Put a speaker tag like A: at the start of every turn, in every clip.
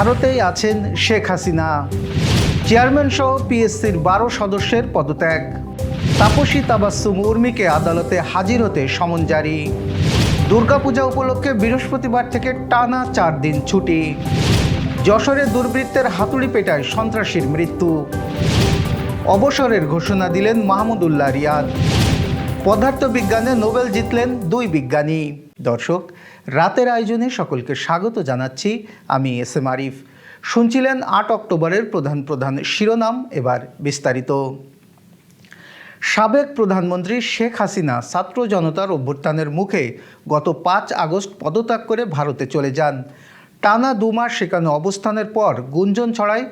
A: ভারতেই আছেন শেখ হাসিনা। চেয়ারম্যান সহ পিএসসির বারো সদস্যের পদত্যাগ। তাপসী তাবাসুম উর্মিকে আদালতে হাজির হতে সমন জারি। দুর্গাপূজা উপলক্ষে বৃহস্পতিবার থেকে টানা চার দিন ছুটি। যশোরে দুর্বৃত্তের হাতুড়ি পেটায় সন্ত্রাসীর মৃত্যু। অবসরের ঘোষণা দিলেন মাহমুদুল্লাহ রিয়াদ। পদার্থবিজ্ঞানে নোবেল জিতলেন দুই বিজ্ঞানী। দর্শক রাতের আয়োজনে সকলকে স্বাগত জানাচ্ছি আমি এস এম আরিফ। শুনছিলেন আট অক্টোবরের প্রধান প্রধান শিরোনাম, এবার বিস্তারিত। সাবেক প্রধানমন্ত্রী শেখ হাসিনা ছাত্র জনতার অভ্যুত্থানের মুখে গত পাঁচ আগস্ট পদত্যাগ করে ভারতে চলে যান। টানা দু মাস সেখানে অবস্থানের পর গুঞ্জন ছড়ায়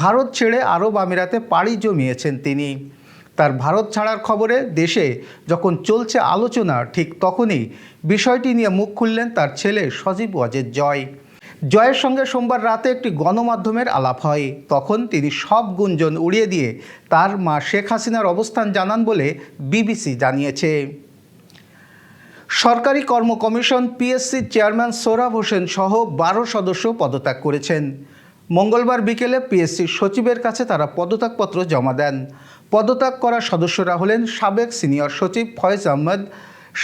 A: ভারত ছেড়ে আরব আমিরাতে পাড়ি জমিয়েছেন তিনি। তার ভারত ছাড়ার খবরে দেশে যখন চলছে আলোচনা, ঠিক তখনই বিষয়টি নিয়ে মুখ খুললেন তার ছেলে সজীব ওয়াজেদ জয়। জয়ের সঙ্গে সোমবার রাতে একটি গণমাধ্যমের আলাপ হয়। তখন তিনি সব গুঞ্জন উড়িয়ে দিয়ে তার মা শেখ হাসিনার অবস্থান জানান বলে বিবিসি জানিয়েছে। সরকারি কর্ম commission PSC chairman Sohrab Hossain সহ বারো সদস্য পদত্যাগ করেছেন। মঙ্গলবার বিকেলে পিএসসির সচিবের কাছে তারা পদত্যাগপত্র জমা দেন। পদত্যাগ করা সদস্যরা হলেন সাবেক সিনিয়র সচিব ফয়েজ আহমদ,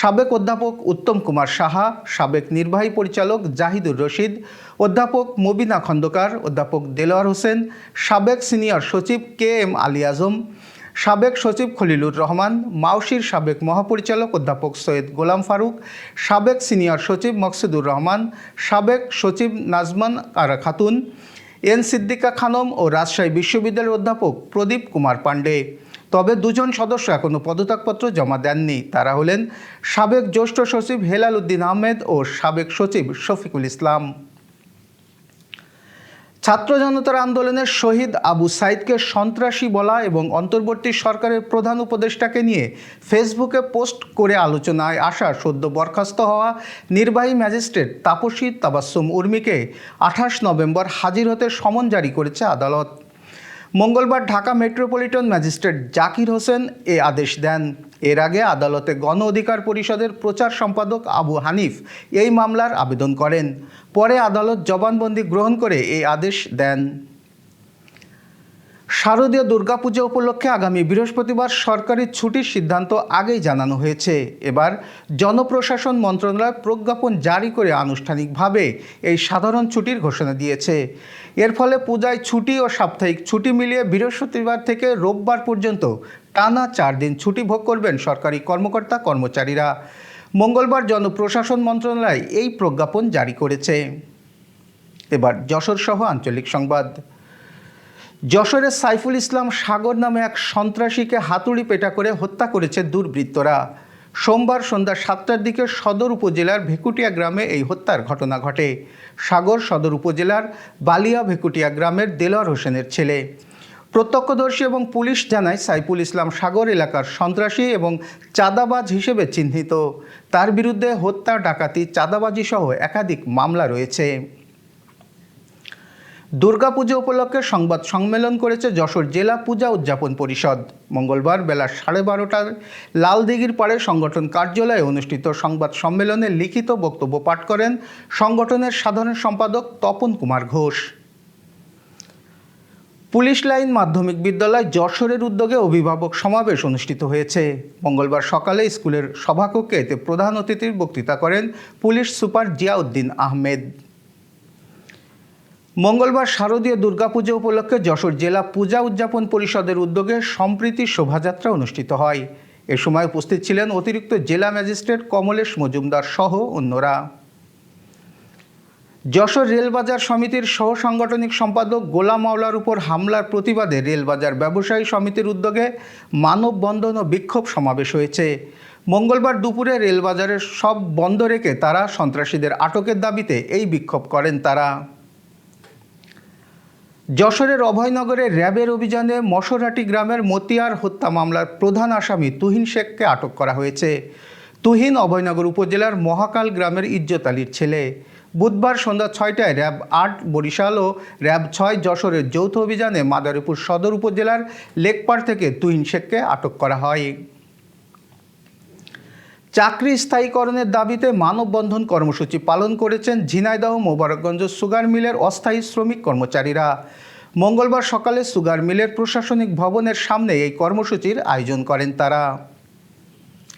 A: সাবেক অধ্যাপক উত্তম কুমার সাহা, সাবেক নির্বাহী পরিচালক জাহিদুর রশিদ, অধ্যাপক মবিনা খন্দকার, অধ্যাপক দেলোয়ার হোসেন, সাবেক সিনিয়র সচিব কে এম আলী আজম, সাবেক সচিব খলিলুর রহমান, মাউসির সাবেক মহাপরিচালক অধ্যাপক সৈয়দ গোলাম ফারুক, সাবেক সিনিয়র সচিব মকসুদুর রহমান, সাবেক সচিব নাজমান আরা খাতুন এন সিদ্দিকা খানম ও রাজশাহী বিশ্ববিদ্যালয়ের অধ্যাপক প্রদীপ কুমার পাণ্ডে। তবে দুজন সদস্য এখনও পদত্যাগপত্র জমা দেননি। তারা হলেন সাবেক জ্যেষ্ঠ সচিব হেলাল উদ্দিন আহমেদ ও সাবেক সচিব শফিকুল ইসলাম। ছাত্র জনতার আন্দোলনের শহীদ আবু সাইদকে সন্ত্রাসী বলা এবং অন্তর্বর্তী সরকারের প্রধান উপদেষ্টাকে নিয়ে ফেসবুকে পোস্ট করে আলোচনায় আসা সদ্য বরখাস্ত হওয়া নির্বাহী ম্যাজিস্ট্রেট তাপসী তাবাসুম উর্মিকে আঠাশ নভেম্বর হাজির হতে সমন জারি করেছে আদালত। মঙ্গলবার ঢাকা মেট্রোপলিটন ম্যাজিস্ট্রেট জাকির হোসেন এ আদেশ দেন। এর আগে আদালতে গণ অধিকার পরিষদের প্রচার সম্পাদক আবু হানিফ এই মামলার আবেদন করেন। পরে আদালত জবানবন্দি গ্রহণ করে এই আদেশ দেন। শারদীয় দুর্গাপূজা উপলক্ষে আগামী বৃহস্পতিবার সরকারি ছুটির সিদ্ধান্ত আগেই জানানো হয়েছে। এবার জনপ্রশাসন মন্ত্রণালয় প্রজ্ঞাপন জারি করে আনুষ্ঠানিকভাবে এই সাধারণ ছুটির ঘোষণা দিয়েছে। এর ফলে পূজায় ছুটি ও সাপ্তাহিক ছুটি মিলিয়ে বৃহস্পতিবার থেকে রোববার পর্যন্ত টানা চার দিন ছুটি ভোগ করবেন সরকারি কর্মকর্তা, কর্মচারীরা। মঙ্গলবার জনপ্রশাসন মন্ত্রণালয় এই প্রজ্ঞাপন জারি করেছে। এবার যশোর সহ আঞ্চলিক সংবাদ। যশোরের সাইফুল ইসলাম সাগর নামে এক সন্ত্রাসীকে হাতুড়ি পেটা করে হত্যা করেছে দুর্বৃত্তরা। সোমবার সন্ধ্যা সাতটার দিকে সদর উপজেলার ভেকুটিয়া গ্রামে এই হত্যার ঘটনা ঘটে। সাগর সদর উপজেলার বালিয়া ভেকুটিয়া গ্রামের দেলোয়ার হোসেনের ছেলে। প্রত্যক্ষদর্শী এবং পুলিশ জানায়, সাইফুল ইসলাম সাগর এলাকার সন্ত্রাসী এবং চাঁদাবাজ হিসেবে চিহ্নিত। তার বিরুদ্ধে হত্যা, ডাকাতি চাঁদাবাজি সহ একাধিক মামলা রয়েছে। দুর্গাপুজো উপলক্ষে সংবাদ সম্মেলন করেছে যশোর জেলা পূজা উদযাপন পরিষদ। মঙ্গলবার বেলা সাড়ে বারোটার লালদিঘির পাড়ে সংগঠন কার্যালয়ে অনুষ্ঠিত সংবাদ সম্মেলনে লিখিত বক্তব্য পাঠ করেন সংগঠনের সাধারণ সম্পাদক তপন কুমার ঘোষ। পুলিশ লাইন মাধ্যমিক বিদ্যালয় যশোরের উদ্যোগে অভিভাবক সমাবেশ অনুষ্ঠিত হয়েছে। মঙ্গলবার সকালে স্কুলের সভাকক্ষে এতে প্রধান অতিথির বক্তৃতা করেন পুলিশ সুপার জিয়াউদ্দিন আহমেদ। মঙ্গলবার শারদীয় দুর্গাপূজা উপলক্ষে যশোর জেলা পূজা উদযাপন পরিষদের উদ্যোগে সম্প্রীতি শোভাযাত্রা অনুষ্ঠিত হয়। এ সময় উপস্থিত ছিলেন অতিরিক্ত জেলা ম্যাজিস্ট্রেট কমলেশ মজুমদার সহ অন্যরা। যশোর রেলবাজার সমিতির সহ সাংগঠনিক সম্পাদক গোলাম মাওলার উপর হামলার প্রতিবাদে রেলবাজার ব্যবসায়ী সমিতির উদ্যোগে মানববন্ধন ও বিক্ষোভ সমাবেশ হয়েছে। মঙ্গলবার দুপুরে রেলবাজারের সব বন্ধ রেখে তারা সন্ত্রাসীদের আটকের দাবিতে এই বিক্ষোভ করেন তারা। যশোরের অভয়নগরে র্যাবের অভিযানে মশরাটি গ্রামের মতিয়ার হত্যা মামলার প্রধান আসামি তুহিন শেখকে আটক করা হয়েছে। তুহিন অভয়নগর উপজেলার মহাকাল গ্রামের ইজ্জত আলীর ছেলে। বুধবার সন্ধ্যা ছয়টায় র্যাব আট, বরিশাল ও র্যাব ছয় যশোরের যৌথ অভিযানে মাদারীপুর সদর উপজেলার লেকপাড় থেকে তুহিন শেখকে আটক করা হয়। চাকরি স্থায়ীকরণের দাবিতে মানববন্ধন কর্মসূচি পালন করেছেন ঝিনাইদহ মোবারকগঞ্জ সুগার মিলের অস্থায়ী শ্রমিক কর্মচারীরা। মঙ্গলবার সকালে সুগার মিলের প্রশাসনিক ভবনের সামনে এই কর্মসূচির আয়োজন করেন তারা।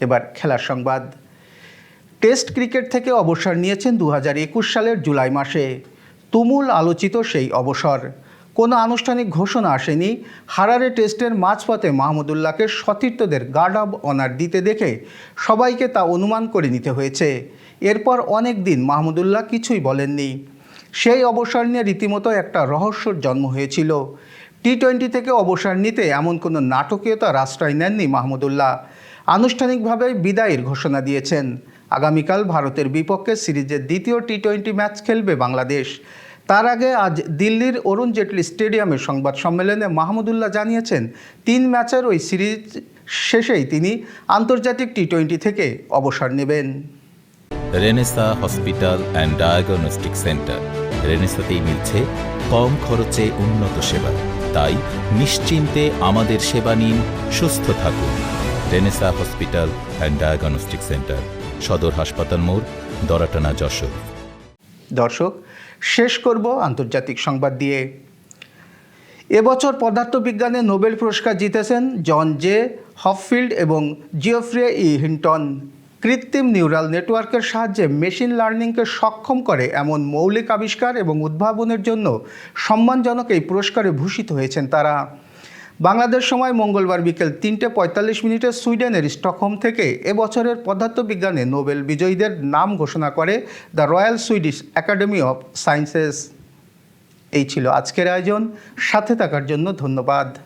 A: এবার খেলার সংবাদ। টেস্ট ক্রিকেট থেকে অবসর নিয়েছেন দু হাজার একুশ সালের জুলাই মাসে। তুমুল আলোচিত সেই অবসর। কোনো আনুষ্ঠানিক ঘোষণা আসেনি। হারারে টেস্টের মাঝপথে মাহমুদুল্লাহকে সতীর্থদের গার্ড অব অনার দিতে দেখে সবাইকে তা অনুমান করে নিতে হয়েছে। এরপর অনেক দিন মাহমুদুল্লাহ কিছুই বলেননি। সেই অবসর নিয়ে রীতিমতো একটা রহস্যর জন্ম হয়েছিল। টি টোয়েন্টি থেকে অবসর নিতে এমন কোনো নাটকীয়তার আশ্রয় নেননি মাহমুদুল্লাহ আনুষ্ঠানিকভাবে বিদায়ের ঘোষণা দিয়েছেন। আগামীকাল ভারতের বিপক্ষে সিরিজের দ্বিতীয় টি টোয়েন্টি ম্যাচ খেলবে বাংলাদেশ। তার আগে আজ দিল্লির অরুণ জেটলি স্টেডিয়ামের সংবাদ সম্মেলনে মাহমুদুল্লাহ জানিয়েছেন, তিন ম্যাচের ওই সিরিজ শেষেই তিনি আন্তর্জাতিক টি টোয়েন্টি থেকে অবসর নেবেন।
B: Renesa hospital and diagnostic centre. রেনেসাতেই মিলছে কম খরচে উন্নত সেবা। তাই নিশ্চিন্তে আমাদের সেবা নিন, সুস্থ থাকুন। Renesa hospital and diagnostic centre, সদর হাসপাতাল মোড়, দরাটানা যশোর।
A: দর্শক, শেষ করব আন্তর্জাতিক সংবাদ দিয়ে। এবছর পদার্থবিজ্ঞানে নোবেল পুরস্কার জিতেছেন জন জে হফফিল্ড এবং জিওফ্রে ই হিন্টন। কৃত্রিম নিউরাল নেটওয়ার্কের সাহায্যে মেশিন লার্নিংকে সক্ষম করে এমন মৌলিক আবিষ্কার এবং উদ্ভাবনের জন্য সম্মানজনক এই পুরস্কারে ভূষিত হয়েছেন তারা। বাংলাদেশ সময় মঙ্গলবার বিকেল তিনটে পঁয়তাল্লিশ মিনিটে সুইডেনের স্টকহোম থেকে এবছরের পদার্থবিজ্ঞানে নোবেল বিজয়ীদের নাম ঘোষণা করে the Royal Swedish Academy of Sciences. এই ছিল আজকের আয়োজন। সাথে থাকার জন্য ধন্যবাদ।